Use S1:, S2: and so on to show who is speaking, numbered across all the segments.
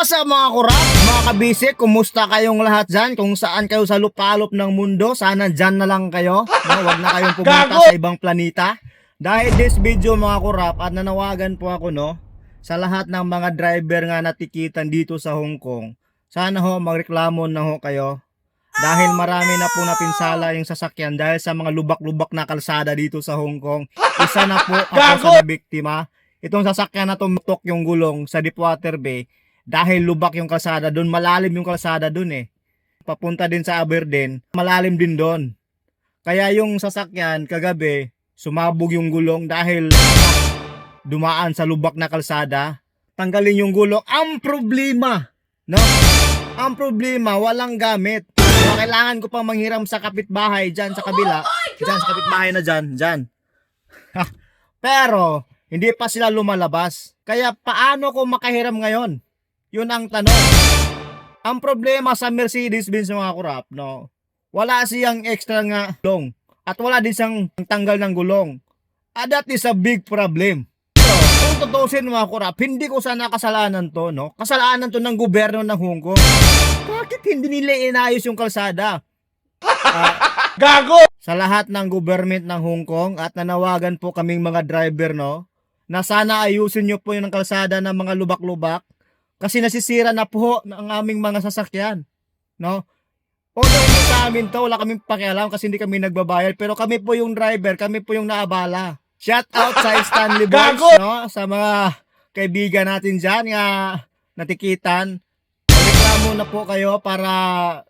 S1: What's up mga kurap, mga kabisik, kumusta kayong lahat dyan? Kung saan kayo sa lupalop ng mundo, sana dyan na lang kayo. No, wag na kayong pumunta
S2: Gago!
S1: sa ibang planeta. Dahil this video mga kurap, at nanawagan po ako no, sa lahat ng mga driver nga natikitan dito sa Hong Kong. Sana ho, magreklamo na ho kayo. Dahil marami na po napinsala yung sasakyan dahil sa mga lubak-lubak na kalsada dito sa Hong Kong. Isa na po ako sa nabiktima. Itong sasakyan na tumutok yung gulong sa Deepwater Bay dahil lubak yung kalsada doon, malalim yung kalsada doon eh. Papunta din sa Aberdeen, malalim din doon. Kaya yung sasakyan kagabi, sumabog yung gulong dahil dumaan sa lubak na kalsada. Tanggalin yung gulong. Ang problema, no? Ang problema, walang gamit. So, kailangan ko pang manghiram sa kapitbahay dyan sa kabila. Dyan sa kapitbahay na dyan, dyan. Pero, hindi pa sila lumalabas. Kaya paano ko makahiram ngayon? Yun ang tanong. Ang problema sa Mercedes-Benz mga kurap, no? Wala siyang extra nga gulong. At wala din siyang tanggal ng gulong. Ah, that is a big problem. So, kung tutusin mga kurap, hindi ko sana kasalanan to, no? Kasalanan to ng gobyerno ng Hong Kong. Bakit hindi nila inayos yung kalsada? Ah,
S2: Gago!
S1: sa lahat ng government ng Hong Kong at nanawagan po kaming mga driver no na sana ayusin nyo po yung kalsada ng mga lubak-lubak kasi nasisira na po ng aming mga sasakyan no Although hindi sa amin to, wala kaming pakialam kasi hindi kami nagbabayad pero kami po yung driver, kami po yung naabala. Shout out sa Stanley Boys, no? Sa mga kaibigan natin dyan nga natikitan. Reklamo na po kayo para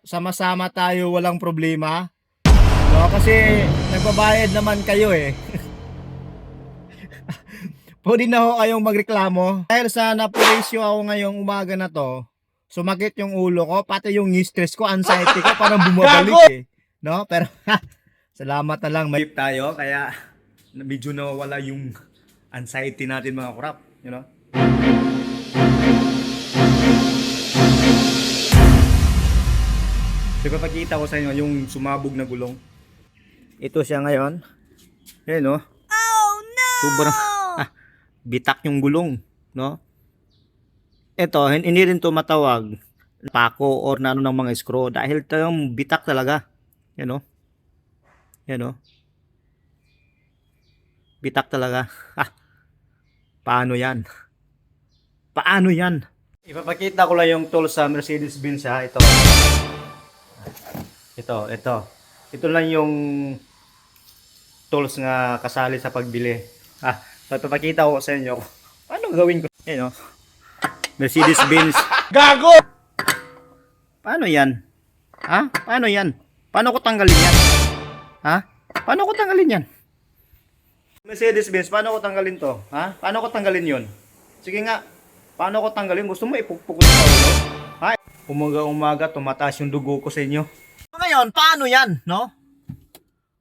S1: sama-sama tayo walang problema. No, kasi nagbabayad naman kayo eh. Pwede na ho kayong magreklamo. Dahil sa napulisyo ako ngayong umaga na to, sumakit yung ulo ko, pati yung stress ko, anxiety ko, parang bumabalik eh. No? Pero salamat na lang. May tayo, kaya medyo nawawala yung anxiety natin mga kurap. You know? So, ipapakita ko sa inyo yung sumabog na gulong. Ito siya ngayon. Ayan, no? Oh, no! Sobrang bitak yung gulong, no? Ito, hin- hindi rin to matawag pako or na ano ng mga screw dahil tayong bitak talaga. Yan, no? Yan, no? Bitak talaga. Ah, paano yan? Paano yan? Ipapakita ko lang yung tool sa Mercedes-Benz ha. Ito. Ito, ito. Ito lang yung tools nga kasali sa pagbili. Ah, so ipapakita ko sa inyo. Paano gawin ko? Ayan o. Mercedes-Benz.
S2: Gago!
S1: Paano yan? Ha? Paano yan? Paano ko tanggalin yan? Ha? Paano ko tanggalin yan? Mercedes-Benz, paano ko tanggalin to? Ha? Paano ko tanggalin yon? Sige nga. Paano ko tanggalin? Gusto mo ipukpuk ko sa ulo? Ha? Umaga-umaga, tumataas yung dugo ko sa inyo. Ngayon, paano yan, no?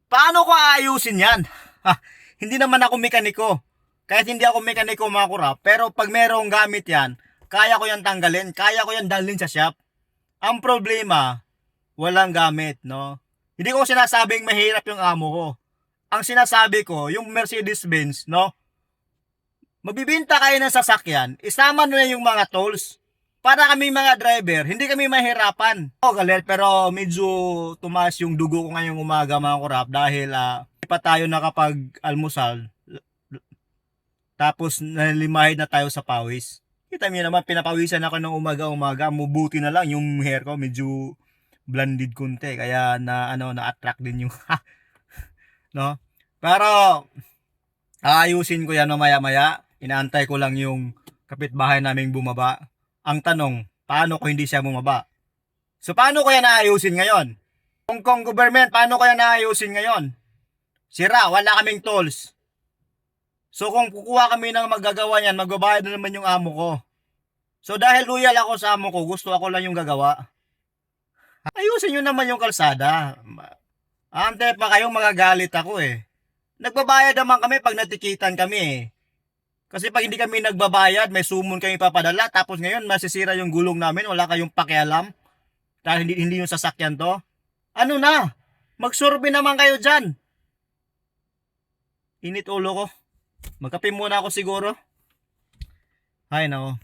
S1: Paano ko aayusin yan? Ha, hindi naman ako mekaniko. Kahit hindi ako mekaniko mga kurap, pero pag merong gamit yan, kaya ko yan tanggalin, kaya ko yan dalhin sa shop. Ang problema, walang gamit, no? Hindi ko sinasabing mahirap yung amo ko. Ang sinasabi ko, yung Mercedes-Benz, no? Magbibinta kayo ng sasakyan, isama na yung mga tools. Para kami mga driver, hindi kami mahirapan. Oh, galit, pero medyo tumaas yung dugo ko ngayong umaga mga kurap dahil ah, hindi pa tayo nakapag-almusal. Tapos nalimahid na tayo sa pawis. Kita niyo naman, pinapawisan ako ng umaga-umaga. Mubuti na lang yung hair ko, medyo blended kunti. Kaya na, ano, na-attract din yung, no? Pero, aayusin ko yan mamaya-maya. Inaantay ko lang yung kapitbahay naming bumaba. Ang tanong, paano ko hindi siya bumaba? So, paano ko yan naayusin ngayon? Hong Kong government, paano ko yan naayusin ngayon? Sira, wala kaming tools. So kung kukuha kami ng magagawa niyan, magbabayad na naman yung amo ko. So dahil loyal ako sa amo ko, gusto ako lang yung gagawa. Ayusin nyo naman yung kalsada. Ante pa kayong magagalit ako eh. Nagbabayad naman kami pag natikitan kami eh. Kasi pag hindi kami nagbabayad, may sumon kami papadala, tapos ngayon masisira yung gulong namin, wala kayong pakialam. Dahil hindi, hindi yung sasakyan to. Ano na? Magsurvey naman kayo dyan. Init ulo ko. Magkape muna ako siguro. Ay, nako.